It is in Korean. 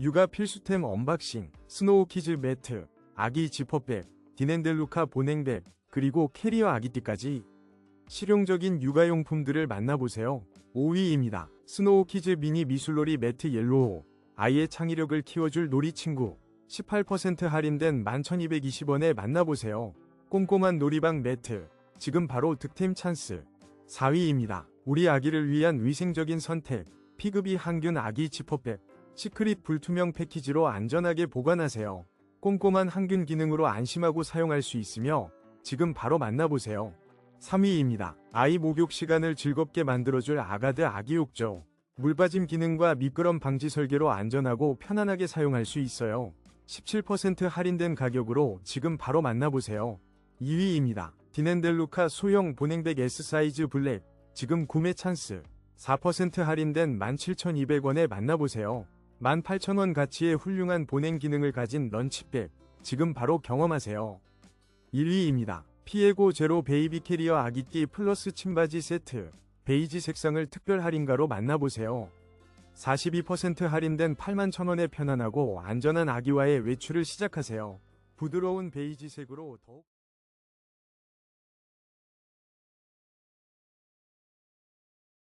육아 필수템 언박싱, 스노우 키즈 매트, 아기 지퍼백, 디넨델루카 보냉백, 그리고 캐리어 아기띠까지 실용적인 육아용품들을 만나보세요. 5위입니다. 스노우 키즈 미니 미술놀이 매트 옐로우. 아이의 창의력을 키워줄 놀이친구. 18% 할인된 11,220원에 만나보세요. 꼼꼼한 놀이방 매트. 지금 바로 득템 찬스. 4위입니다. 우리 아기를 위한 위생적인 선택. 피그비 항균 아기 지퍼백. 시크릿 불투명 패키지로 안전하게 보관하세요. 꼼꼼한 항균 기능으로 안심하고 사용할 수 있으며 지금 바로 만나보세요. 3위입니다. 아이 목욕 시간을 즐겁게 만들어줄 아가드 아기 욕조. 물빠짐 기능과 미끄럼 방지 설계로 안전하고 편안하게 사용할 수 있어요. 17% 할인된 가격으로 지금 바로 만나보세요. 2위입니다. 디넨델루카 소형 보냉백 S 사이즈 블랙. 지금 구매 찬스. 4% 할인된 17,200원에 만나보세요. 18,000원 가치의 훌륭한 보냉 기능을 가진 런치백. 지금 바로 경험하세요. 1위입니다. 피에고 제로 베이비 캐리어 아기띠 플러스 침바지 세트. 베이지 색상을 특별 할인가로 만나보세요. 42% 할인된 81,000원에 편안하고 안전한 아기와의 외출을 시작하세요. 부드러운 베이지색으로 더욱